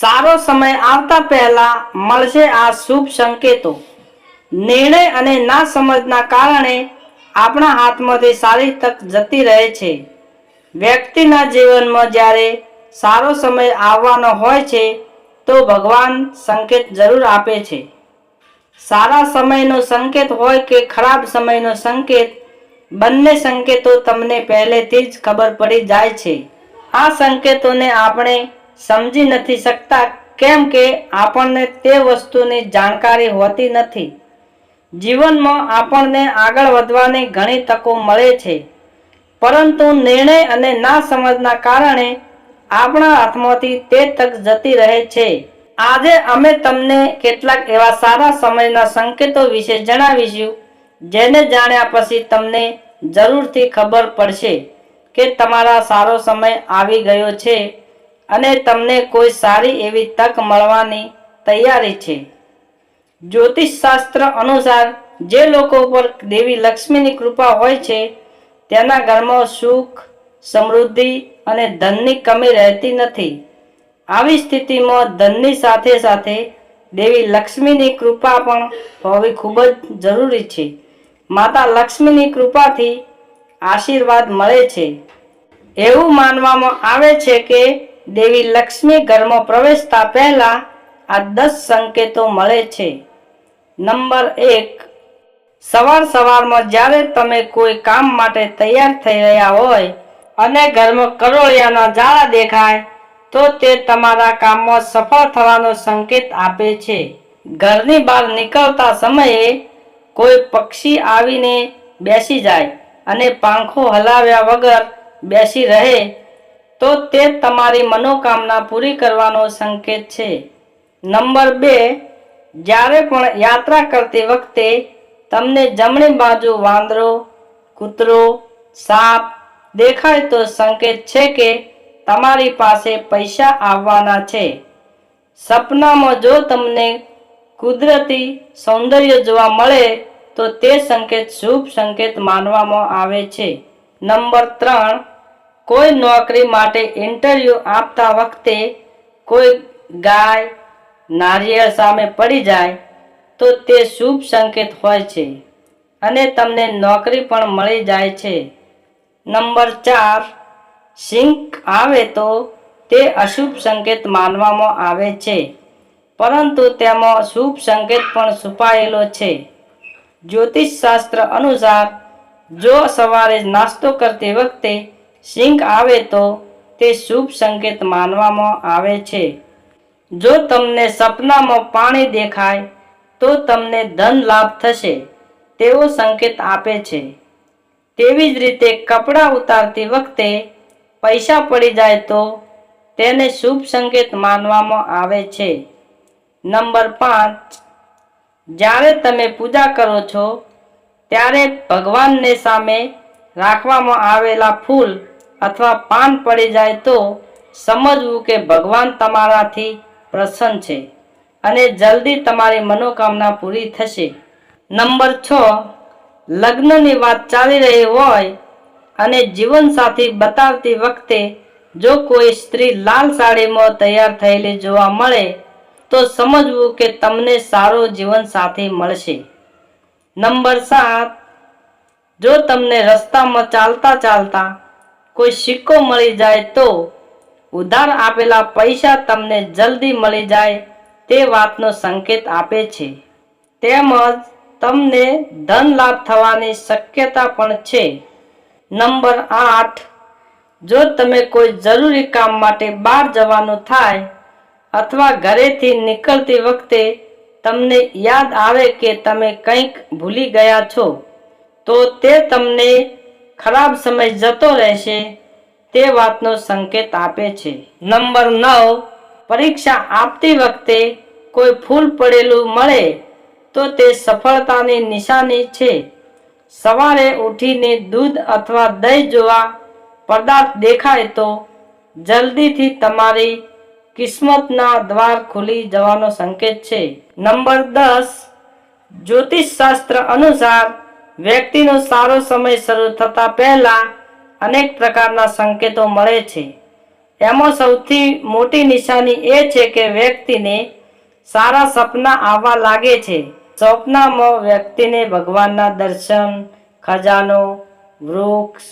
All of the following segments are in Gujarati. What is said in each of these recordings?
સારો સમય આવતા પહેલા મળશે આ શુભ સંકેતો. નિર્ણય અને ના સમજના કારણે આપણા હાથમાંથી સારી તક જતી રહે છે. વ્યક્તિના જીવનમાં જ્યારે સારો સમય આવવાનો હોય છે, તો ભગવાન સંકેત જરૂર આપે છે. સારા સમયનો સંકેત હોય કે ખરાબ સમયનો સંકેત, બંને સંકેતો તમને પહેલેથી જ ખબર પડી જાય છે. આ સંકેતોને આપણે સમજી નથી શકતા કેમ કે આપણને તે વસ્તુની જાણકારી હોતી નથી. જીવનમાં આપણને આગળ વધવાની ઘણી તકો મળે છે. પરંતુ નિર્ણય અને ના સમજના કારણે આપણા હાથમાંથી તે તક જતી રહે છે. આજે અમે તમને કેટલાક એવા સારા સમયના સંકેતો વિશે જણાવીશું, જેને જાણ્યા પછી તમને જરૂરથી ખબર પડશે કે તમારા સારો સમય આવી ગયો છે. અને તમને કોઈ સારી એવી તક મળવાની તૈયારી છે. જ્યોતિષ શાસ્ત્ર અનુસાર જે લોકો પર દેવી લક્ષ્મીની કૃપા હોય છે, તેના ઘરમાં સુખ, સમૃદ્ધિ અને ધનની કમી રહેતી નથી. આવી સ્થિતિમાં ધનની સાથે સાથે દેવી લક્ષ્મીની કૃપા પણ હોવી ખૂબ જ જરૂરી છે. માતા લક્ષ્મીની કૃપાથી આશીર્વાદ મળે છે. એવું માનવામાં આવે છે કે દેવી લક્ષ્મી ઘરમાં પ્રવેશતા પહેલા આ દસ સંકેતો મળે છે. નંબર એક, સવાર સવારમાં જ્યારે તમે કોઈ કામ માટે તૈયાર થઈ રહ્યા હોય અને ઘરમાં કરોળિયાના જાળા દેખાય, તો તે તમારા કામમાં સફળ થવાનો સંકેત આપે છે. ઘરની બહાર નીકળતા સમયે કોઈ પક્ષી આવીને બેસી જાય અને પાંખો હલાવ્યા વગર બેસી રહે તો તે તમારી મનોકામના પૂરી કરવાનો સંકેત છે. નંબર બે, જ્યારે પણ યાત્રા કરતી વખતે તમને જમણી બાજુ વાંદરો, કૂતરો, સાપ દેખાય તો સંકેત છે કે તમારી પાસે પૈસા આવવાના છે. સપનામાં જો તમને કુદરતી સૌંદર્ય જોવા મળે તો તે સંકેત શુભ સંકેત માનવામાં આવે છે. નંબર ત્રણ કોઈ નોકરી માટે ઇન્ટરવ્યૂ આપતા વખતે કોઈ ગાય નારિયેળ સામે પડી જાય તો તે શુભ સંકેત હોય છે અને તમને નોકરી પણ મળી જાય છે. નંબર ચાર, સિંક આવે તો તે અશુભ સંકેત માનવામાં આવે છે, પરંતુ તેમાં શુભ સંકેત પણ છુપાયેલો છે. જ્યોતિષ શાસ્ત્ર અનુસાર, જો સવારે નાસ્તો કરતી વખતે સિંક આવે તો તે શુભ સંકેત માનવામાં આવે છે. જો તમને સપનામાં પાણી દેખાય, તો તમને ધન લાભ થશે, તેવો સંકેત આપે છે. તેવી જ રીતે કપડાં ઉતારતી વખતે પૈસા પડી જાય તો તેને શુભ સંકેત માનવામાં આવે છે. નંબર પાંચ. જ્યારે તમે પૂજા કરો છો, ત્યારે ભગવાનને સામે રાખવામાં આવેલા ફૂલ અથવા પાન પડી જાય તો સમજવું કે ભગવાન તમારાથી પ્રસન્ન છે અને જલ્દી તમારી મનોકામના પૂરી થશે. નંબર છ, લગ્નની વાત ચાલી રહી હોય અને જીવનસાથી બતાવતી વખતે જો કોઈ સ્ત્રી લાલ સાડીમાં તૈયાર થયેલી જોવા મળે, તો સમજવું કે તમને સારો જીવનસાથી મળશે. નંબર સાત, જો તમને રસ્તામાં ચાલતા ચાલતા કોઈ સિક્કો મળી જાય તો ઉધાર આપેલા પૈસા તમને જલ્દી મળી જાય તે વાતનો સંકેત આપે છે. તેમજ તમને ધન લાભ થવાની શક્યતા પણ છે. નંબર આઠ, જો તમે કોઈ જરૂરી કામ માટે બહાર જવાનું થાય અથવા ઘરેથી નીકળતી વખતે તમને યાદ આવે કે તમે કંઈક ભૂલી ગયા છો, તો તે તમને ખરાબ સમય જતો રહેશે તે વાતનો સંકેત આપે છે. નંબર નવ, પરીક્ષા આપતી વખતે કોઈ ફૂલ પડેલું મળે તો તે સફળતાની નિશાની છે. સવારે ઉઠીને દૂધ અથવા દહીં જોવા પદાર્થ દેખાય તો જલ્દીથી તમારી કિસ્મતના દ્વાર ખુલી જવાનો સંકેત છે. નંબર દસ જ્યોતિષ શાસ્ત્ર અનુસાર વ્યક્તિનો સારો સમય શરૂ થતા પહેલા અનેક પ્રકારના સંકેતો મળે છે. એમાં સૌથી મોટી નિશાની એ છે કે વ્યક્તિને સારા સપના આવવા લાગે છે. સ્વપ્નમાં વ્યક્તિને ભગવાનના દર્શન, ખજાનો, વૃક્ષ,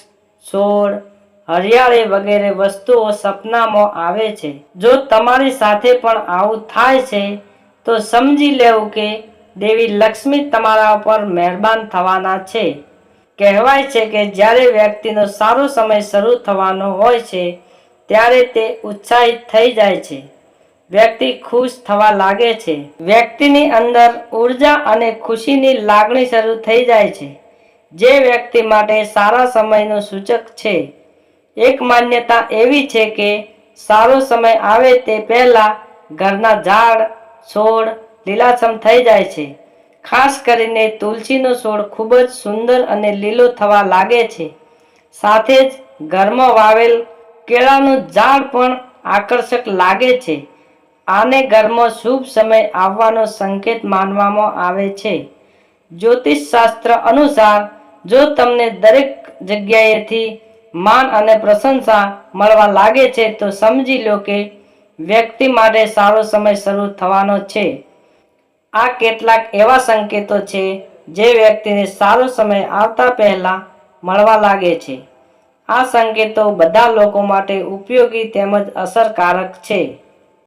છોડ, હરિયાળી વગેરે વસ્તુઓ સપનામાં આવે છે. જો તમારી સાથે પણ આવું થાય છે, તો સમજી લેવું કે દેવી લક્ષ્મી તમારા ઉપર મહેરબાન થવાના છે. કહેવાય છે કે જ્યારે વ્યક્તિનો સારો સમય શરૂ થવાનો હોય છે, ત્યારે તે ઉત્સાહિત થઈ જાય છે. વ્યક્તિ ખુશ થવા લાગે છે. વ્યક્તિની અંદર ઊર્જા અને ખુશીની લાગણી શરૂ થઈ જાય છે. જે વ્યક્તિ માટે સારા સમયનું સૂચક છે. એક માન્યતા એવી છે કે સારો સમય આવે તે પહેલાં ઘરના ઝાડ, છોડ લીલાછમ થઈ જાય છે. ખાસ કરીને તુલસીનો છોડ ખૂબ જ સુંદર અને લીલો થવા લાગે છે. સાથે જ ઘરમાં વાવેલ કેળાનું ઝાડ પણ આકર્ષક લાગે છે. આને ઘરમાં શુભ સમય આવવાનો સંકેત માનવામાં આવે છે. જ્યોતિષ શાસ્ત્ર અનુસાર, જો તમને દરેક જગ્યાએથી માન અને પ્રશંસા મળવા લાગે છે, તો સમજી લો કે વ્યક્તિ માટે સારો સમય શરૂ થવાનો છે. આ કેટલાક એવા સંકેતો છે જે વ્યક્તિને સારો સમય આવતા પહેલાં મળવા લાગે છે. આ સંકેતો બધા લોકો માટે ઉપયોગી તેમજ અસરકારક છે.